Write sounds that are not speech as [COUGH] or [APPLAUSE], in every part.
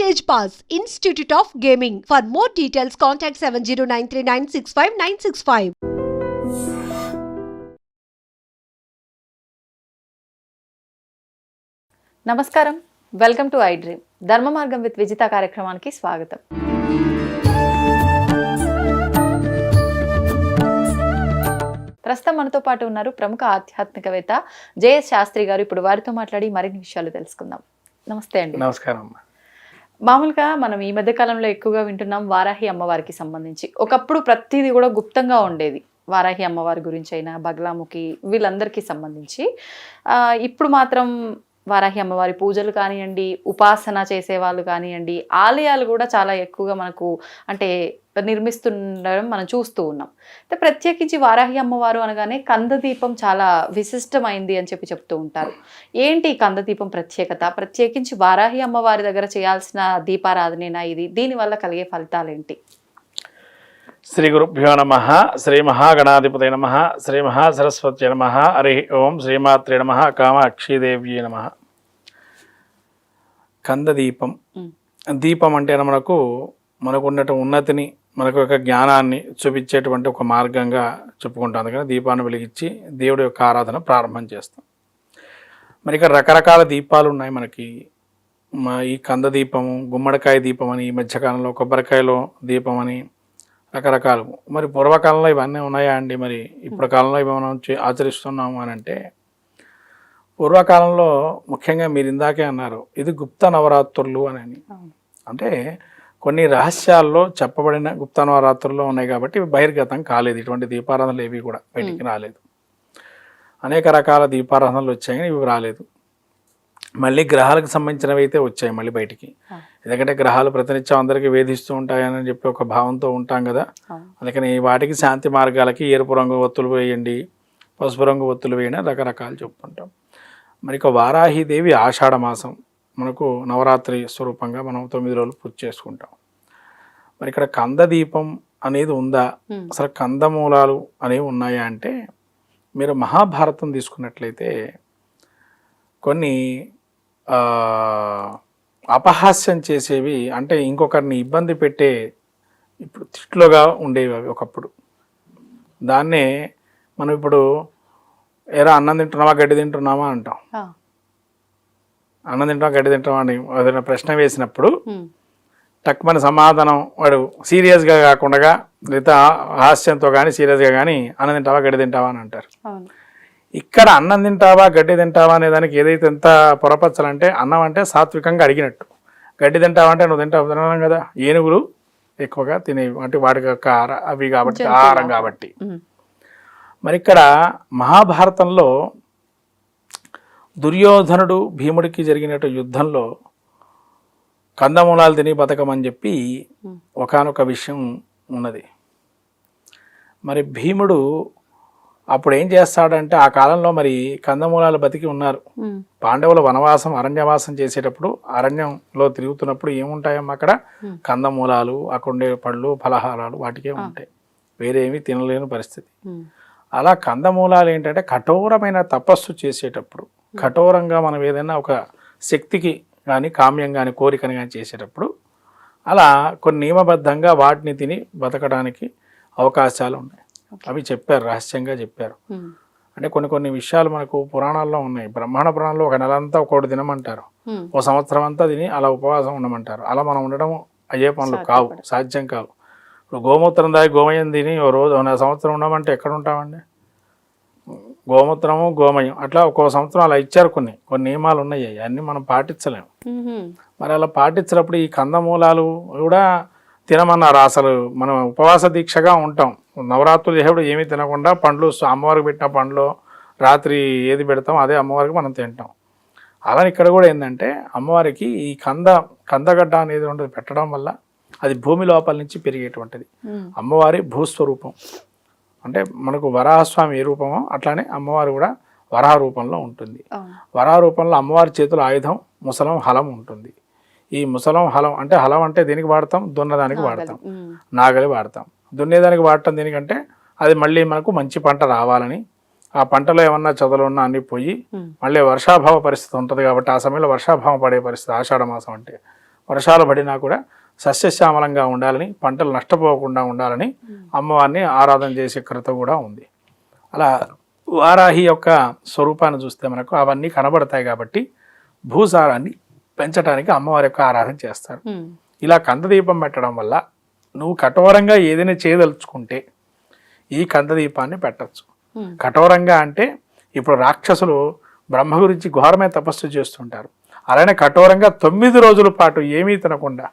Stage Pass, Institute of Gaming. For more details, contact 70939659665. నమస్కారం. Welcome to I dream Dharma Margam with Vijitha కార్యక్రమానికి స్వాగతం. ప్రస్తుతం మనతో పాటు ఉన్నారు ప్రముఖ ఆధ్యాత్మికవేత్త జేఎస్ శాస్త్రి గారు. ఇప్పుడు వారితో మాట్లాడి మరిన్ని విషయాలు తెలుసుకుందాం. నమస్తే అండి. నమస్కారం అమ్మా. మామూలుగా మనం ఈ మధ్య కాలంలో ఎక్కువగా వింటున్నాం వారాహి అమ్మవారికి సంబంధించి. ఒకప్పుడు ప్రతిదీ కూడా గుప్తంగా ఉండేది. వారాహి అమ్మవారి గురించి అయినా బగ్లాముఖి వీళ్ళందరికీ సంబంధించి. ఇప్పుడు మాత్రం వారాహి అమ్మవారి పూజలు కానివ్వండి ఉపాసన చేసేవాళ్ళు కానివ్వండి ఆలయాలు కూడా చాలా ఎక్కువగా మనకు అంటే నిర్మిస్తుండడం మనం చూస్తూ ఉన్నాం. అయితే ప్రత్యేకించి వారాహి అమ్మవారు అనగానే కందదీపం చాలా విశిష్టమైంది అని చెప్పి చెప్తూ ఉంటారు. ఏంటి ఈ కందదీపం ప్రత్యేకత? ప్రత్యేకించి వారాహి అమ్మవారి దగ్గర చేయాల్సిన దీపారాధనేనా ఇది? దీనివల్ల కలిగే ఫలితాలు ఏంటి శ్రీ గురుభ్యో నమ శ్రీ మహాగణాధిపతి నమ శ్రీ మహాసరస్వతి నమ హరి ఓం శ్రీమాత్రే నమ కామాక్షిదేవ్యే నమ. కందదీపం. దీపం. అంటే మనకు మనకు ఉన్నట్టు ఉన్నతిని మనకు ఒక జ్ఞానాన్ని చూపించేటువంటి ఒక మార్గంగా చెప్పుకుంటాం అందుకని దీపాన్ని వెలిగించి దేవుడి యొక్క ఆరాధన ప్రారంభం చేస్తాం. మరి ఇక్కడ రకరకాల దీపాలు ఉన్నాయి మనకి. మా ఈ కంద దీపము గుమ్మడికాయ దీపం అని ఈ మధ్యకాలంలో కొబ్బరికాయలో దీపం అని రకరకాలు. మరి పూర్వకాలంలో ఇవన్నీ ఉన్నాయా అండి మరి? ఇప్పుడు కాలంలో ఇవి మనం ఆచరిస్తున్నాము అని అంటే పూర్వకాలంలో ముఖ్యంగా మీరు ఇందాకే అన్నారు ఇది గుప్త నవరాత్రులు అని. అంటే కొన్ని రహస్యాల్లో చెప్పబడిన గుప్త నవరాత్రుల్లో ఉన్నాయి కాబట్టి ఇవి బహిర్గతం కాలేదు. ఇటువంటి దీపారాధనలు ఏవి కూడా బయటికి రాలేదు. అనేక రకాల దీపారాధనలు వచ్చాయి కానీ ఇవి రాలేదు. మళ్ళీ గ్రహాలకు సంబంధించినవి అయితే వచ్చాయి మళ్ళీ బయటికి. ఎందుకంటే గ్రహాలు ప్రతినిత్యం అందరికీ వేధిస్తూ ఉంటాయని చెప్పి ఒక భావంతో ఉంటాం కదా. అందుకని వాటికి శాంతి మార్గాలకి ఎరుపు రంగు ఒత్తులు వేయండి పసుపు రంగు ఒత్తులు వేయండి రకరకాలు చెప్పుకుంటాం మరి ఇక వారాహిదేవి ఆషాఢ మాసం. మనకు నవరాత్రి స్వరూపంగా మనం తొమ్మిది రోజులు పూజ చేసుకుంటాం. మరి ఇక్కడ కందదీపం అనేది ఉందా. అసలు కందమూలాలు అనేవి ఉన్నాయా అంటే మీరు మహాభారతం తీసుకున్నట్లయితే కొన్ని అపహాస్యం చేసేవి అంటే ఇంకొకరిని ఇబ్బంది పెట్టే ఇప్పుడు తిట్లుగా ఉండేవి అవి ఒకప్పుడు. దాన్నే మనం ఇప్పుడు ఎరా అన్నం తింటున్నావా? గడ్డి తింటున్నావా? అంటాం. అన్నం తింటావా గడ్డి తింటావా అని ఏదైనా ప్రశ్న వేసినప్పుడు. టక్మని సమాధానం వాడు సీరియస్గా కాకుండా లేదా హాస్యంతో కానీ సీరియస్గా కానీ అన్నం తింటావా గడ్డి తింటావా అని అంటారు ఇక్కడ అన్నం తింటావా గడ్డి తింటావా అనే దానికి ఏదైతే ఎంత పొరపచ్చాలంటే అన్నం అంటే సాత్వికంగా అడిగినట్టు గడ్డి తింటావా అంటే నువ్వు తింటావు తినడం కదా ఏనుగులు ఎక్కువగా తినేవి అంటే వాటికి యొక్క అవి కాబట్టి. ఆహారం కాబట్టి. మరి ఇక్కడ మహాభారతంలో దుర్యోధనుడు భీముడికి జరిగినట్టు యుద్ధంలో కందమూలాలు తిని బతకమని చెప్పి. ఒకానొక విషయం ఉన్నది మరి భీముడు అప్పుడు ఏం చేస్తాడంటే ఆ కాలంలో మరి కందమూలాలు బతికి ఉన్నారు. పాండవులు వనవాసం అరణ్యవాసం చేసేటప్పుడు అరణ్యంలో తిరుగుతున్నప్పుడు ఏముంటాయమ్మా అక్కడ. కందమూలాలు అక్కడ ఉండే పళ్ళు ఫలహారాలు వాటికే ఉంటాయి వేరే ఏమీ తినలేని పరిస్థితి. అలా కందమూలాలు ఏంటంటే కఠోరమైన తపస్సు చేసేటప్పుడు కఠోరంగా మనం ఏదైనా ఒక శక్తికి కానీ కామ్యం కానీ కోరికని కానీ చేసేటప్పుడు అలా కొన్ని నియమబద్ధంగా వాటిని తిని బతకడానికి అవకాశాలు ఉన్నాయి. అవి చెప్పారు రహస్యంగా చెప్పారు. అంటే కొన్ని కొన్ని విషయాలు మనకు పురాణాల్లో ఉన్నాయి. బ్రహ్మాండ పురాణంలో ఒక నెలంతా ఒకటి తినమంటారు. ఓ సంవత్సరం అంతా తిని అలా ఉపవాసం ఉండమంటారు. అలా మనం ఉండడం అయ్యే పనులు కావు సాధ్యం కావు. ఇప్పుడు గోమూత్రం దాగి గోమయం తిని ఓ రోజు నెల సంవత్సరం ఉండమంటే ఎక్కడ ఉంటామండి? గోమూత్రము గోమయం. అట్లా ఒక్కో సంవత్సరం అలా ఇచ్చారు కొన్ని. కొన్ని నియమాలు ఉన్నాయి. అన్నీ మనం పాటించలేము. మరి అలా పాటించినప్పుడు ఈ కందమూలాలు కూడా తినమన్నారు. అసలు మనం ఉపవాస దీక్షగా ఉంటాం. నవరాత్రులు చేసేప్పుడు ఏమీ తినకుండా పండ్లు అమ్మవారికి పెట్టిన పండ్లు రాత్రి ఏది పెడతాం అదే అమ్మవారికి మనం తింటాం. అలా ఇక్కడ కూడా ఏంటంటే అమ్మవారికి ఈ కంద కందగడ్డ అనేది ఉండదు. పెట్టడం వల్ల అది భూమి లోపల నుంచి పెరిగేటువంటిది. అమ్మవారి భూస్వరూపం. అంటే మనకు వరాహస్వామి ఏ రూపమో అట్లానే అమ్మవారు కూడా వరాహ రూపంలో ఉంటుంది. వరాహ రూపంలో అమ్మవారి చేతుల ఆయుధం ముసలం హలం ఉంటుంది ఈ ముసలం హలం అంటే హలం అంటే దేనికి వాడతాం దున్నదానికి వాడతాం. నాగలి వాడతాం దున్నేదానికి వాడటం దేనికంటే అది మళ్ళీ మనకు మంచి పంట రావాలని ఆ పంటలో ఏమన్నా చదువులు ఉన్నా అన్ని పోయి. మళ్ళీ వర్షాభావ పరిస్థితి ఉంటుంది కాబట్టి ఆ సమయంలో వర్షాభావం పడే పరిస్థితి ఆషాఢ మాసం అంటే వర్షాలు పడినా కూడా సస్యశ్యామలంగా ఉండాలని పంటలు నష్టపోకుండా ఉండాలని అమ్మవారిని ఆరాధన చేసే కృత కూడా ఉంది. అలా వారాహి యొక్క స్వరూపాన్ని చూస్తే మనకు అవన్నీ కనబడతాయి కాబట్టి భూసారాన్ని పెంచడానికి అమ్మవారి యొక్క ఆరాధన చేస్తారు. ఇలా కందదీపం పెట్టడం వల్ల నువ్వు కఠోరంగా ఏదైనా చేయదలుచుకుంటే ఈ కందదీపాన్ని పెట్టచ్చు. కఠోరంగా అంటే ఇప్పుడు రాక్షసులు బ్రహ్మ గురించి ఘోరమైన తపస్సు చేస్తుంటారు. అలానే కఠోరంగా తొమ్మిది రోజుల పాటు ఏమీ తినకుండా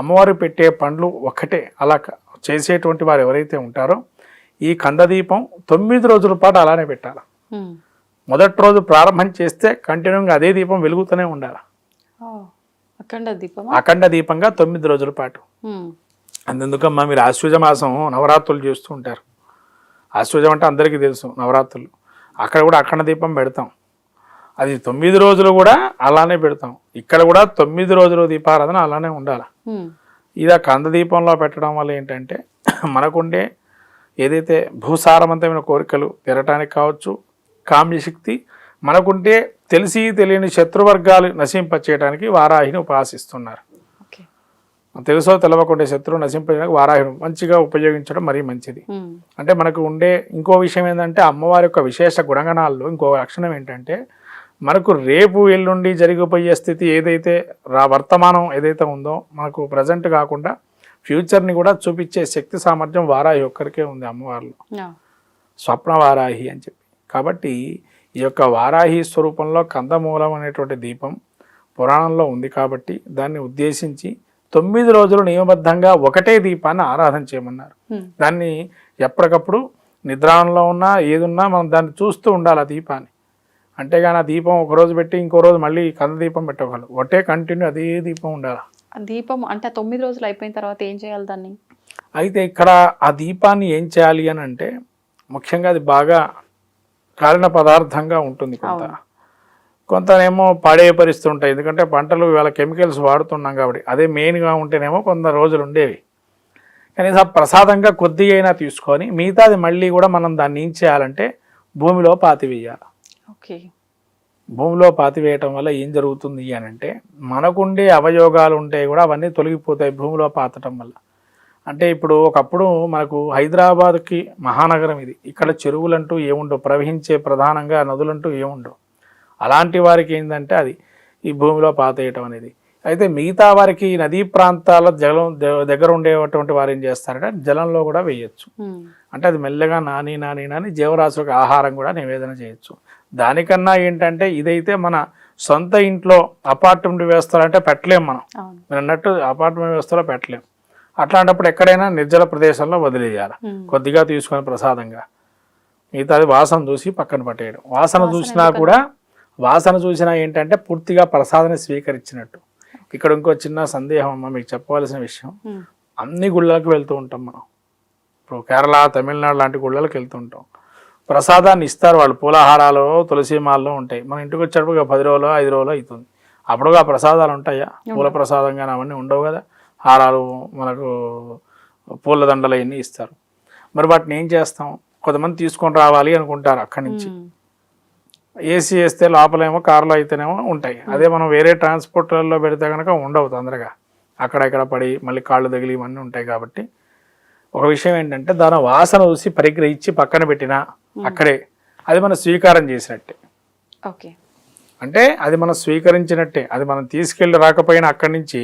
అమ్మవారు పెట్టే పండ్లు ఒక్కటే. అలా చేసేటువంటి వారు ఎవరైతే ఉంటారో ఈ కందదీపం తొమ్మిది రోజుల పాటు అలానే పెట్టాలి. మొదటి రోజు ప్రారంభం చేస్తే కంటిన్యూగా అదే దీపం వెలుగుతూనే ఉండాలి. అఖండ దీపమా? అఖండ దీపంగా తొమ్మిది రోజుల పాటు. అందుకమ్మా మీరు ఆశ్వజ మాసం నవరాత్రులు చేస్తూ ఉంటారు. ఆశ్వజం అంటే అందరికీ తెలుసు నవరాత్రులు. అక్కడ కూడా అఖండ దీపం పెడతాం. అది తొమ్మిది రోజులు కూడా అలానే పెడతాం. ఇక్కడ కూడా తొమ్మిది రోజులు దీపారాధన అలానే ఉండాలి. ఇది ఆ కంద దీపంలో పెట్టడం వల్ల ఏంటంటే [CLEARS THROAT] మనకుండే ఏదైతే భూసారవంతమైన కోరికలు తీరటానికి కావచ్చు కామ్యశక్తి మనకుంటే తెలిసి తెలియని శత్రువర్గాలు నశింపచేయడానికి వారాహిని ఉపాసిస్తున్నారు. తెలుసో తెలవకుండా శత్రువు నశింపజేయడానికి వారాహిని మంచిగా ఉపయోగించడం మరీ మంచిది. అంటే మనకు ఉండే ఇంకో విషయం ఏంటంటే అమ్మవారి యొక్క విశేష గుణగణాల్లో ఇంకో లక్షణం ఏంటంటే మనకు రేపు ఎల్లుండి జరిగిపోయే స్థితి ఏదైతే రా వర్తమానం ఏదైతే ఉందో మనకు ప్రజెంట్ కాకుండా ఫ్యూచర్ని కూడా చూపించే శక్తి సామర్థ్యం వారాహి ఒక్కరికే ఉంది అమ్మవారిలో. స్వప్న వారాహి అని చెప్పి. కాబట్టి ఈ యొక్క వారాహి స్వరూపంలో కందమూలం అనేటువంటి దీపం పురాణంలో ఉంది కాబట్టి దాన్ని ఉద్దేశించి తొమ్మిది రోజులు నియమబద్ధంగా ఒకటే దీపాన్ని ఆరాధన చేయమన్నారు. దాన్ని ఎప్పటికప్పుడు నిద్రాణంలో ఉన్నా ఏదున్నా మనం దాన్ని చూస్తూ ఉండాలి ఆ దీపాన్ని. అంతేగాని ఆ దీపం ఒక రోజు పెట్టి ఇంకో రోజు మళ్ళీ కంద దీపం పెట్టగలరు. ఒకటే కంటిన్యూ అదే దీపం ఉండాలి? ఆ దీపం అంటే తొమ్మిది రోజులు అయిపోయిన తర్వాత ఏం చేయాలి దాన్ని? అయితే ఇక్కడ ఆ దీపాన్ని ఏం చేయాలి అని అంటే ముఖ్యంగా అది బాగా కాలిన పదార్థంగా ఉంటుంది కొంత. కొంతనేమో పాడే పరిస్థితి ఉంటాయి. ఎందుకంటే పంటలు ఇవాళ కెమికల్స్ వాడుతున్నాం కాబట్టి అదే మెయిన్గా ఉంటేనేమో కొంత రోజులు ఉండేవి. కనీసం ఆ ప్రసాదంగా కొద్ది అయినా తీసుకొని మిగతాది మళ్ళీ కూడా మనం దాన్ని ఏం చేయాలంటే భూమిలో పాతివేయాలి. ఓకే. భూమిలో పాతివేయటం వల్ల ఏం జరుగుతుంది అని అంటే మనకుండే అవయోగాలు ఉంటాయి కూడా అవన్నీ తొలగిపోతాయి భూమిలో పాతటం వల్ల. అంటే ఇప్పుడు ఒకప్పుడు మనకు హైదరాబాద్కి మహానగరం ఇది. ఇక్కడ చెరువులంటూ ఏముండవు. ప్రవహించే ప్రధానంగా నదులంటూ ఏముండవు. అలాంటి వారికి ఏంటంటే అది. ఈ భూమిలో పాతేయటం అనేది. అయితే మిగతా వారికి నదీ ప్రాంతాల జలం దగ్గర ఉండేటువంటి వారు ఏం చేస్తారంటే జలంలో కూడా వేయచ్చు. అంటే అది మెల్లగా నాని నాని నాని జీవరాశులకు ఆహారం కూడా నివేదన చేయొచ్చు. దానికన్నా ఏంటంటే ఇదైతే మన సొంత ఇంట్లో అపార్ట్మెంట్ వ్యవస్థలు అంటే పెట్టలేం మనం. మీరు అన్నట్టు అపార్ట్మెంట్ వ్యవస్థలో పెట్టలేం. అట్లాంటప్పుడు ఎక్కడైనా నిర్జల ప్రదేశంలో వదిలేయాలి. కొద్దిగా తీసుకొని ప్రసాదంగా. మిగతాది వాసన చూసి పక్కన పట్టేయడం. వాసన చూసినా కూడా వాసన చూసినా ఏంటంటే పూర్తిగా ప్రసాదాన్ని స్వీకరించినట్టు. ఇక్కడ ఇంకో చిన్న సందేహం అమ్మ మీకు చెప్పవలసిన విషయం. అన్ని గుళ్ళలకు వెళ్తూ ఉంటాం మనం. ఇప్పుడు కేరళ తమిళనాడు లాంటి గుళ్ళలకు వెళ్తూ ఉంటాం. ప్రసాదాన్ని ఇస్తారు వాళ్ళు. పూలహారాలు తులసి మాలలో ఉంటాయి. మన ఇంటికి వచ్చేటప్పుడు పది రోజులు ఐదు రోజులు అవుతుంది. అప్పుడు ఆ ప్రసాదాలు ఉంటాయా? పూల ప్రసాదం కానీ అవన్నీ ఉండవు కదా? హారాలు మనకు పూల దండలు అవన్నీ ఇస్తారు. మరి వాటిని ఏం చేస్తాం? కొంతమంది తీసుకొని రావాలి అనుకుంటారు అక్కడి నుంచి. ఏసీ వేస్తే లోపలేమో కార్లో అయితేనేమో ఉంటాయి. అదే మనం వేరే ట్రాన్స్పోర్ట్లలో పెడితే కనుక ఉండవు తొందరగా. అక్కడ ఇక్కడ పడి మళ్ళీ కాళ్ళు తగిలి ఇవన్నీ ఉంటాయి కాబట్టి. ఒక విషయం ఏంటంటే దాని వాసన చూసి పరిగ్రహించి పక్కన పెట్టినా అక్కడే. అది మనం స్వీకారం చేసినట్టే. ఓకే. అంటే అది మనం స్వీకరించినట్టే. అది మనం తీసుకెళ్ళి రాకపోయినా అక్కడి నుంచి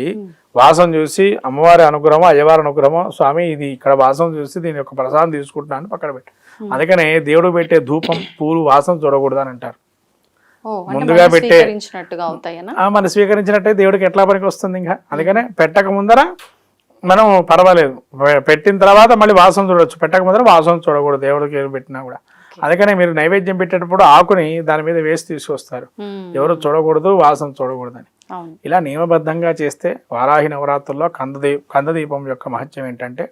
వాసన చూసి అమ్మవారి అనుగ్రహం అయ్యవారి అనుగ్రహం స్వామి ఇది ఇక్కడ వాసన చూసి దీని యొక్క ప్రసాదం తీసుకుంటున్నాను పక్కన పెట్టి. అందుకనే దేవుడు పెట్టే ధూపం పూలు వాసన చూడకూడదు అని అంటారు ముందుగా పెట్టే- మనం స్వీకరించినట్టే దేవుడికి ఎట్లా పనికి వస్తుంది ఇంకా? అందుకనే పెట్టక ముందర మనం పర్వాలేదు. పెట్టిన తర్వాత మళ్ళీ వాసన చూడొచ్చు. పెట్టక ముందర వాసన చూడకూడదు. దేవుడికి పెట్టినా కూడా. అందుకనే మీరు నైవేద్యం పెట్టేటప్పుడు ఆకుని దాని మీద వేసి తీసుకొస్తారు. ఎవరు చూడకూడదు వాసన చూడకూడదని. అవును. ఇలా నియమబద్ధంగా చేస్తే వారాహి నవరాత్రుల్లో కందదీ కందదీపం యొక్క మహత్యం ఏంటంటే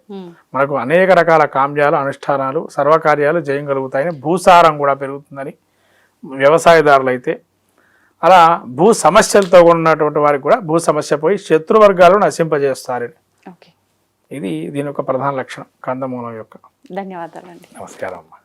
మనకు అనేక రకాల కామ్యాలు అనుష్ఠానాలు సర్వకార్యాలు జయం కలుగుతాయని భూసారం కూడా పెరుగుతుందని వ్యవసాయదారులు అయితే అలా భూ సమస్యలతో ఉన్నటువంటి వారికి కూడా భూ సమస్య పోయి శత్రువర్గాలు నశింపజేస్తారని ఇది దీని యొక్క ప్రధాన లక్షణం కందమూలం యొక్క. ధన్యవాదాలండి. నమస్కారం అమ్మా.